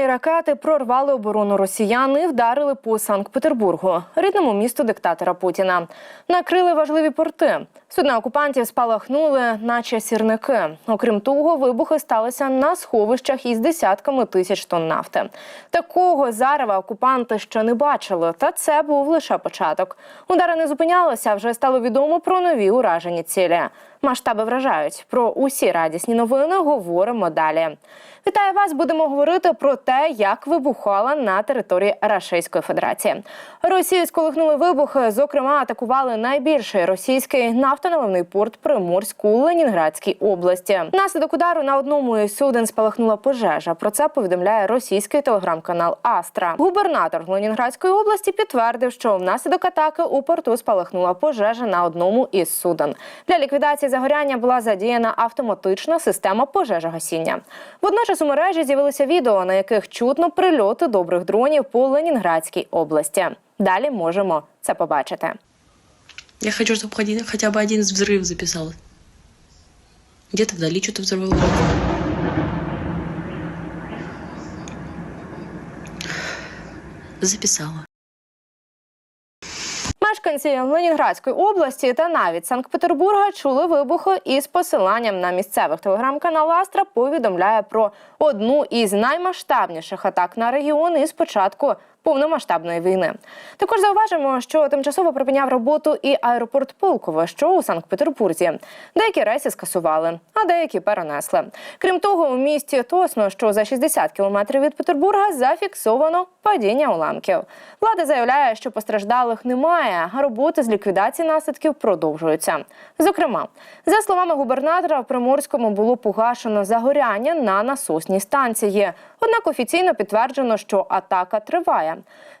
Керовані ракети прорвали оборону росіян і вдарили по Санкт-Петербургу, рідному місту диктатора Путіна. Накрили важливі порти. Судна окупантів спалахнули, наче сірники. Окрім того, вибухи сталися на сховищах із десятками тисяч тонн нафти. Такого зарева окупанти ще не бачили, та це був лише початок. Удари не зупинялися. Вже стало відомо про нові уражені цілі. Масштаби вражають. Про усі радісні новини говоримо далі. Вітаю вас! Будемо говорити про те, як вибухала на території Рашистської Федерації. Росію сколихнули вибухи. Зокрема, атакували найбільший російський нафтоналивний порт Приморськ у Ленінградській області. Внаслідок удару на одному із суден спалахнула пожежа. Про це повідомляє російський телеграм-канал Астра. Губернатор Ленінградської області підтвердив, що внаслідок атаки у порту спалахнула пожежа на одному із суден. Для ліквідації загоряння була задіяна автоматична система пожежогасіння. Водночас у мережі з'явилися відео, на яких чутно прильоти добрих дронів по Ленінградській області. Далі можемо це побачити. Я хочу, чтобы хотя- хотя бы один взрыв записал. Где-то вдали что-то взорвало. Записала. Мешканці Ленінградської області та навіть Санкт-Петербурга чули вибухи із посиланням на місцевих. Телеграм-канал Астра повідомляє про одну із наймасштабніших атак на регіон із початку повномасштабної війни. Також зауважимо, що тимчасово припиняв роботу і аеропорт Пулково, що у Санкт-Петербурзі. Деякі рейси скасували, а деякі перенесли. Крім того, у місті Тосно, що за 60 кілометрів від Петербурга, зафіксовано падіння уламків. Влада заявляє, що постраждалих немає, а роботи з ліквідації наслідків продовжуються. Зокрема, за словами губернатора, в Приморському було погашено загоряння на насосній станції. Однак офіційно підтверджено, що атака триває.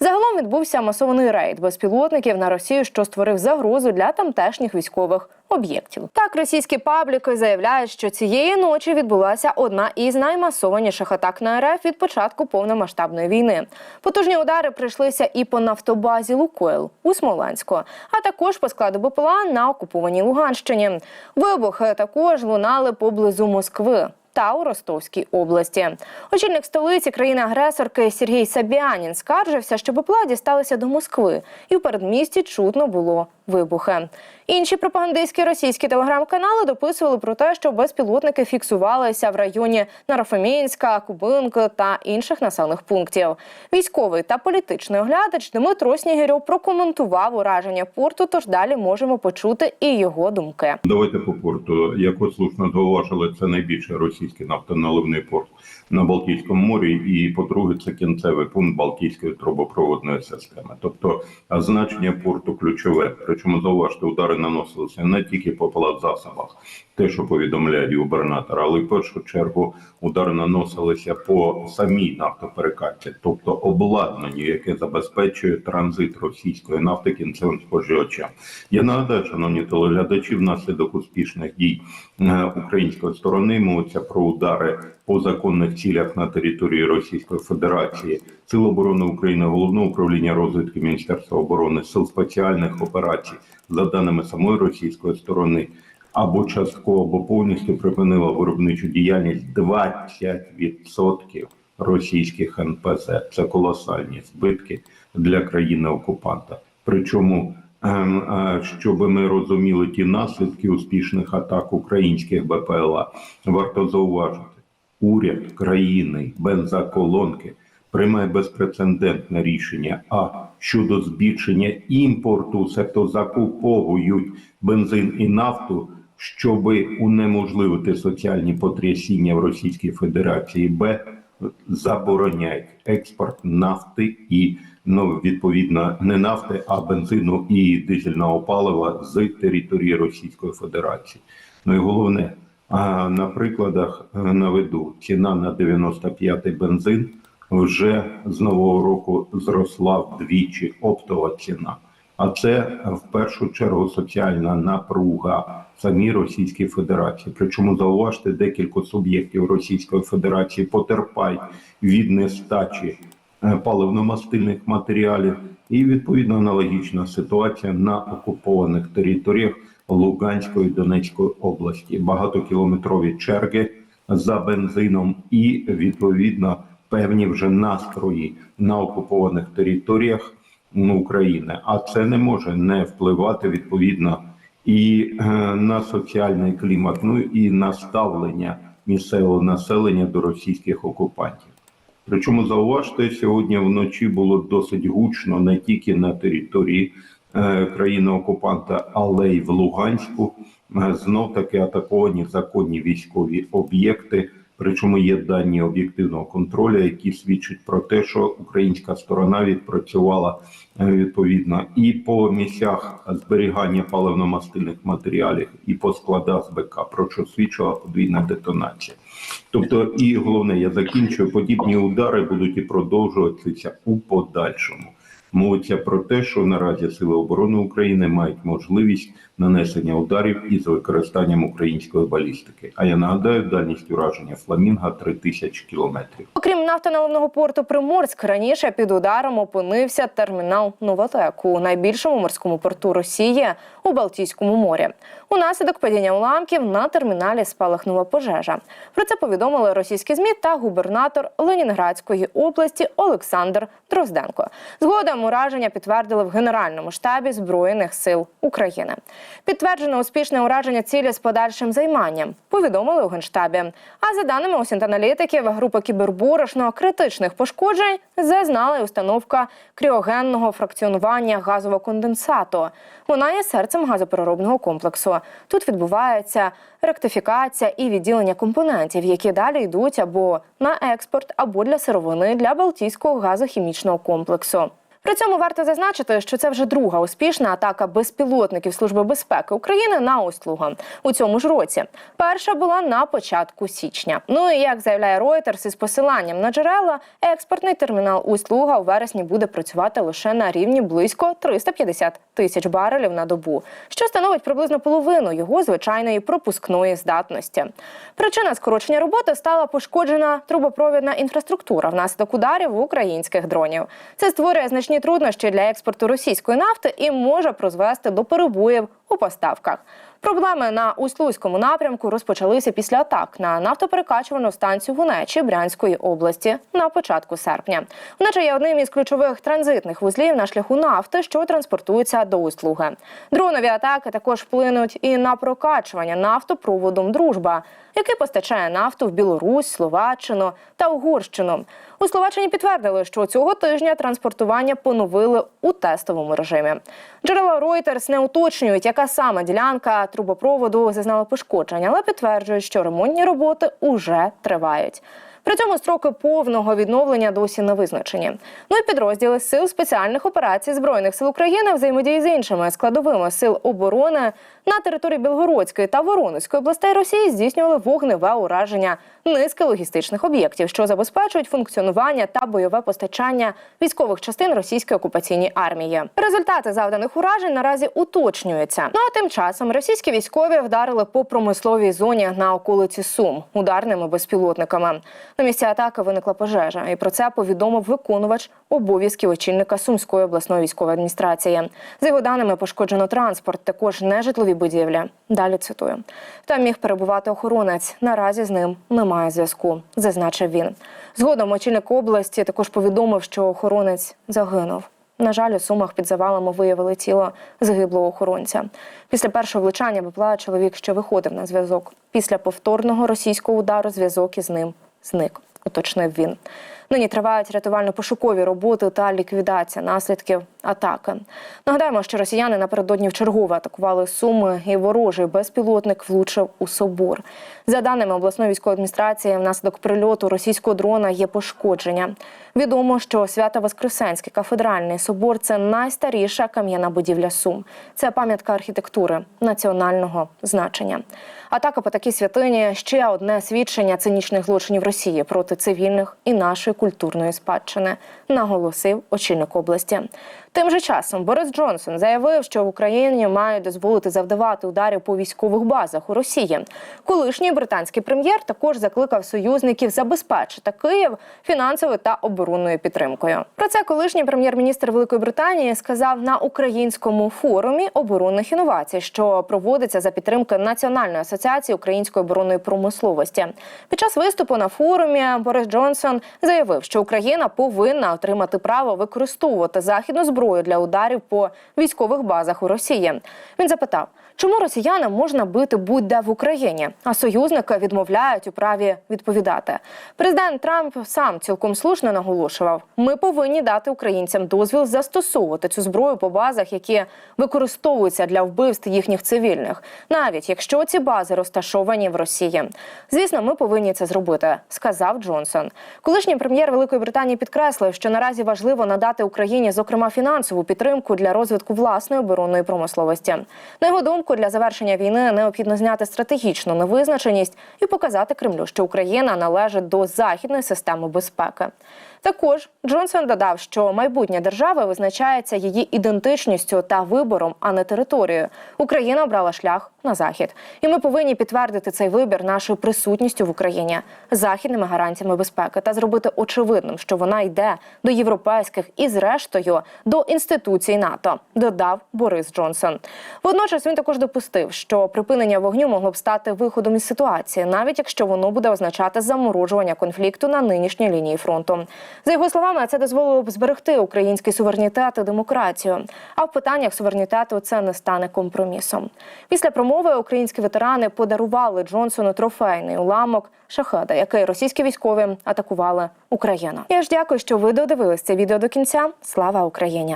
Загалом відбувся масований рейд безпілотників на Росію, що створив загрозу для тамтешніх військових об'єктів. Так, російські пабліки заявляють, що цієї ночі відбулася одна із наймасованіших атак на РФ від початку повномасштабної війни. Потужні удари прийшлися і по нафтобазі Лукойл у Смоленську, а також по складу БПЛА на окупованій Луганщині. Вибухи також лунали поблизу Москви. Та у Ростовській області очільник столиці країни-агресорки Сергій Сабіанін скаржився, що БПЛА дісталися до Москви, і в передмісті чутно було вибухи. Інші пропагандистські російські телеграм-канали дописували про те, що безпілотники фіксувалися в районі Нарафамінська, Кубинки та інших населених пунктів. Військовий та політичний оглядач Дмитро Снігирьов прокоментував ураження порту. Тож далі можемо почути і його думки. Давайте по порту. Як ви слушно зауважили, це найбільший російський нафтоналивний порт на Балтійському морі, і по-друге, це кінцевий пункт Балтійської трубопроводної системи. Тобто значення порту ключове. Причому зауважте, удари наносилися не тільки по плацзасобах, те, що повідомляють губернатор, але в першу чергу удари наносилися по самій нафтоперекачці, тобто обладнанню, яке забезпечує транзит російської нафти кінцевим споживачам. Я нагадаю, шановні телеглядачі, внаслідок успішних дій е, української сторони мовиться про удари по законних цілях на території Російської Федерації, Сил оборони України, головного управління розвідки Міністерства оборони, сил спеціальних операцій, за даними самої російської сторони, або частково, або повністю припинила виробничу діяльність 20% російських НПЗ. Це колосальні збитки для країни окупанта. Причому ем, е, щоб ми розуміли ті наслідки успішних атак українських БПЛА, варто зауважити, уряд країни бензоколонки приймає безпрецедентне рішення а щодо збільшення імпорту, себто закуповують бензин і нафту, щоб унеможливити соціальні потрясіння в Російській Федерації, б забороняють експорт нафти і ну відповідно не нафти, а бензину і дизельного палива з території Російської Федерації. Ну і головне, на прикладах е, наведу ціна на 95-й бензин вже з нового року зросла вдвічі оптова ціна. А це в першу чергу соціальна напруга самій Російській Федерації. Причому зауважте, декілька суб'єктів Російської Федерації потерпають від нестачі е, паливно-мастильних матеріалів, і відповідно аналогічна ситуація на окупованих територіях Луганської Донецької області. Багатокілометрові черги за бензином і відповідно певні вже настрої на окупованих територіях України, а це не може не впливати відповідно і е, на соціальний клімат, ну і на ставлення місцевого населення до російських окупантів. Причому зауважте, сьогодні вночі було досить гучно не тільки на території країни-окупанта, але й в Луганську. Е, Знов таки атаковані законні військові об'єкти. Причому є дані об'єктивного контролю, які свідчать про те, що українська сторона відпрацювала е, відповідно і по місцях зберігання паливно-мастильних матеріалів, і по складах з БК, про що свідчила подвійна детонація. Тобто, і головне, я закінчую, подібні удари будуть і продовжуватися у подальшому. Мовиться про те, що наразі Сили оборони України мають можливість нанесення ударів із використанням української балістики. А я нагадаю, дальність ураження фламінга 3000 кілометрів. Окрім нафтоналивного порту Приморськ, раніше під ударом опинився термінал Новотек у найбільшому морському порту Росії у Балтійському морі. Унаслідок падіння уламків на терміналі спалахнула пожежа. Про це повідомили російські змі та губернатор Ленінградської області Олександр Дрозденко. Згодом ураження підтвердили в Генеральному штабі Збройних сил України. Підтверджено успішне ураження цілі з подальшим займанням. Повідомили у генштабі. А за даними осінт-аналітиків, група кіберборошно критичних пошкоджень зазнала й установка кріогенного фракціонування газового конденсату. Вона є серцем газопереробного комплексу. Тут відбувається ректифікація і відділення компонентів, які далі йдуть або на експорт, або для сировини для Балтійського газохімічного комплексу. При цьому варто зазначити, що це вже друга успішна атака безпілотників Служби безпеки України на Услуга у цьому ж році. Перша була на початку січня. Ну і як заявляє Reuters із посиланням на джерела, експортний термінал Услуга у вересні буде працювати лише на рівні близько 350 тисяч барелів на добу, що становить приблизно половину його звичайної пропускної здатності. Причина скорочення роботи стала пошкоджена трубопровідна інфраструктура внаслідок ударів українських дронів. Це створює значні труднощі для експорту російської нафти і може призвести до перебоїв у поставках. Проблеми на Услуйському напрямку розпочалися після атак на нафтоперекачувальну станцію в Унечі Брянської області на початку серпня. Унеча є одним із ключових транзитних вузлів на шляху нафти, що транспортується до Услуги. Дронові атаки також вплинуть і на прокачування нафтопроводом Дружба, який постачає нафту в Білорусь, Словаччину та Угорщину. У Словаччині підтвердили, що цього тижня транспортування поновили у тестовому режимі. Джерела Reuters не уточнюють, яка саме ділянка трубопроводу зазнала пошкодження, але підтверджує, що ремонтні роботи уже тривають. При цьому строки повного відновлення досі не визначені. Ну і підрозділи сил спеціальних операцій збройних сил України взаємодії з іншими складовими сил оборони на території Білгородської та Воронезької областей Росії здійснювали вогневе ураження низки логістичних об'єктів, що забезпечують функціонування та бойове постачання військових частин російської окупаційної армії. Результати завданих уражень наразі уточнюються. Ну а тим часом російські військові вдарили по промисловій зоні на околиці Сум ударними безпілотниками. На місці атаки виникла пожежа, і про це повідомив виконувач обов'язків очільника Сумської обласної військової адміністрації. За його даними, пошкоджено транспорт, також нежитлові будівлі. Далі цитую: там міг перебувати охоронець. Наразі з ним немає зв'язку, зазначив він. Згодом очільник області також повідомив, що охоронець загинув. На жаль, у сумах під завалами виявили тіло загиблого охоронця. Після першого влучання БПЛА чоловік ще виходив на зв'язок. Після повторного російського удару зв'язок із ним зник, уточнив він. Нині тривають рятувально-пошукові роботи та ліквідація наслідків атаки. Нагадаємо, що росіяни напередодні вчергове атакували суми, і ворожий безпілотник влучив у собор. За даними обласної військової адміністрації, внаслідок прильоту російського дрона є пошкодження. Відомо, що Свято-Воскресенський кафедральний собор це найстаріша кам'яна будівля Сум. Це пам'ятка архітектури національного значення. Атака по такій святині ще одне свідчення цинічних злочинів Росії проти цивільних і нашої культурної спадщини, наголосив очільник області. Тим же часом Борис Джонсон заявив, що в Україні мають дозволити завдавати ударів по військових базах у Росії. Колишній британський прем'єр також закликав союзників забезпечити Київ фінансовою та оборонною підтримкою. Про це колишній прем'єр-міністр Великої Британії сказав на українському форумі оборонних інновацій, що проводиться за підтримки Національної асоціації української оборонної промисловості. Під час виступу на форумі Борис Джонсон заявив, що Україна повинна отримати право використовувати західну зброю для ударів по військових базах у Росії. Він запитав, чому росіянам можна бити будь-де в Україні, а союзники відмовляють у праві відповідати. Президент Трамп сам цілком слушно наголошував: ми повинні дати українцям дозвіл застосовувати цю зброю по базах, які використовуються для вбивств їхніх цивільних, навіть якщо ці бази розташовані в Росії. Звісно, ми повинні це зробити, сказав Джонсон. Колишній прем'єр Великої Британії підкреслив, що наразі важливо надати Україні, зокрема, фінансову підтримку для розвитку власної оборонної промисловості. На його думку, для завершення війни необхідно зняти стратегічну невизначеність і показати Кремлю, що Україна належить до західної системи безпеки. Також Джонсон додав, що майбутнє держави визначається її ідентичністю та вибором, а не територією. Україна обрала шлях на захід, і ми повинні підтвердити цей вибір нашою присутністю в Україні західними гарантіями безпеки та зробити очевидним, що вона йде до європейських і, зрештою, до інституцій НАТО. Додав Борис Джонсон. Водночас він також допустив, що припинення вогню могло б стати виходом із ситуації, навіть якщо воно буде означати заморожування конфлікту на нинішній лінії фронту. За його словами, це дозволило б зберегти український суверенітет і демократію. А в питаннях суверенітету це не стане компромісом. Після промови українські ветерани подарували Джонсону трофейний уламок шахеда, який російські військові атакували Україну. Я ж дякую, що ви додивились це відео до кінця. Слава Україні!